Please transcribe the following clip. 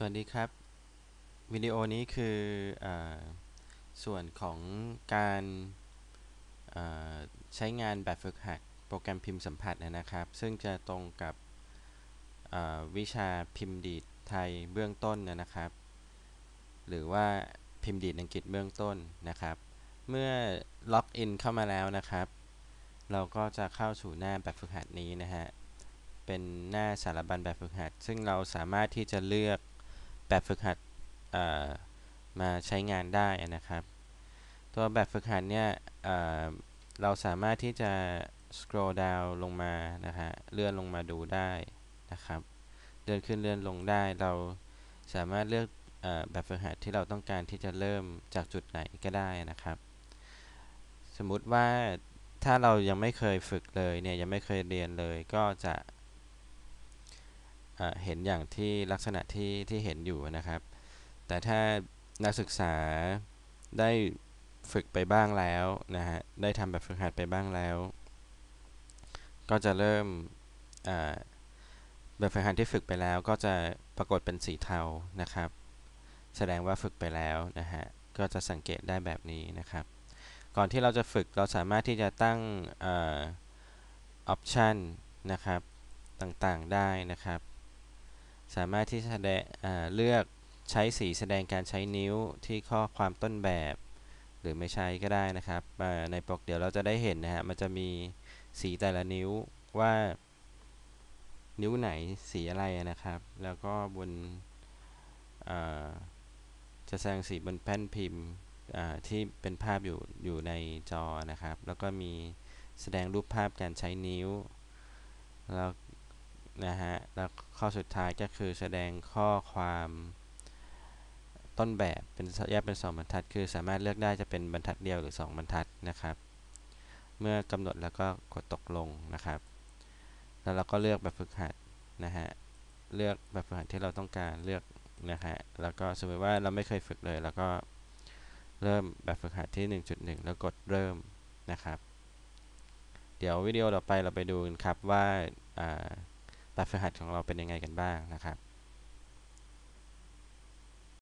สวัสดีครับ วิดีโอนี้คืออส่วนของการใช้งานแบบฝึกหัดโปรแกรมพิมพ์สัมผัสนะครับ ซึ่งจะตรงกับวิชาพิมพ์ดีดไทยเบื้องต้นนะครับ หรือว่าพิมพ์ดีดอังกฤษเบื้องต้นนะครับ เมื่อล็อกอินเข้ามาแล้วนะครับ เราก็จะเข้าสู่หน้าแบบฝึกหัดนี้นะฮะเป็นหน้าสารบัญแบบฝึกหัด ซึ่งเราสามารถที่จะเลือก แบบฝึกหัดมาใช้งานได้นะครับ ตัวแบบฝึกหัดเนี่ยเเราสามารถที่จะ scroll down ลงมานะฮะเลื่อนลงมาดูได้นะครับเลื่อนขึ้นเลื่อนลงได้ เราสามารถเลือกอแบบฝึกหัดที่เราต้องการที่จะเริ่มจากจุดไหนก็ได้นะครับ สมมุติว่าถ้าเรายังไม่เคยฝึกเลยเนี่ยยังไม่เคยเรียนเลยก็จะ เห็นอย่างที่ลักษณะที่ที่เห็นอยู่นะครับ แต่ถ้านักศึกษาได้ฝึกไปบ้างแล้วนะฮะ ได้ทำแบบฝึกหัดไปบ้างแล้ว ก็จะเริ่มแบบฝึกหัดที่ฝึกไปแล้วก็จะปรากฏเป็นสีเทานะครับ แสดงว่าฝึกไปแล้วนะฮะ ก็จะสังเกตได้แบบนี้นะครับ ก่อนที่เราจะฝึกเราสามารถที่จะตั้งออปชันนะครับต่างๆได้นะครับ สามารถที่จะแสดงเลือกใช้สีแสดงการใช้นิ้วที่ข้อความต้นแบบ หรือไม่ใช้ก็ได้นะครับในปกเดี๋ยวเราจะได้เห็นนะฮะมันจะมีสีแต่ละนิ้วว่า นิ้วไหนสีอะไรนะครับ แล้วก็บนจะแสดงสีบนแผ่นพิมพ์ที่เป็นภาพอยู่อยู่ในจอนะครับ แล้วก็มีแสดงรูปภาพการใช้นิ้ว แล้ว นะฮะ แล้วข้อสุดท้ายก็คือแสดงข้อความต้นแบบเป็นแยกเป็น 2 บรรทัด คือสามารถเลือกได้จะเป็นบรรทัดเดียวหรือ 2 บรรทัดนะครับ เมื่อกำหนดแล้วก็กดตกลงนะครับ แล้วเราก็เลือกแบบฝึกหัดนะฮะ เลือกแบบฝึกหัดที่เราต้องการเลือกนะฮะ แล้วก็สมมติว่าเราไม่เคยฝึกเลย แล้วก็เริ่มแบบฝึกหัดที่ 1.1 แล้วกดเริ่มนะครับ เดี๋ยววิดีโอต่อไปเราไปดูกันครับว่าอ่า แบบฝึกหัดของเราเป็นยังไงกันบ้างนะครับ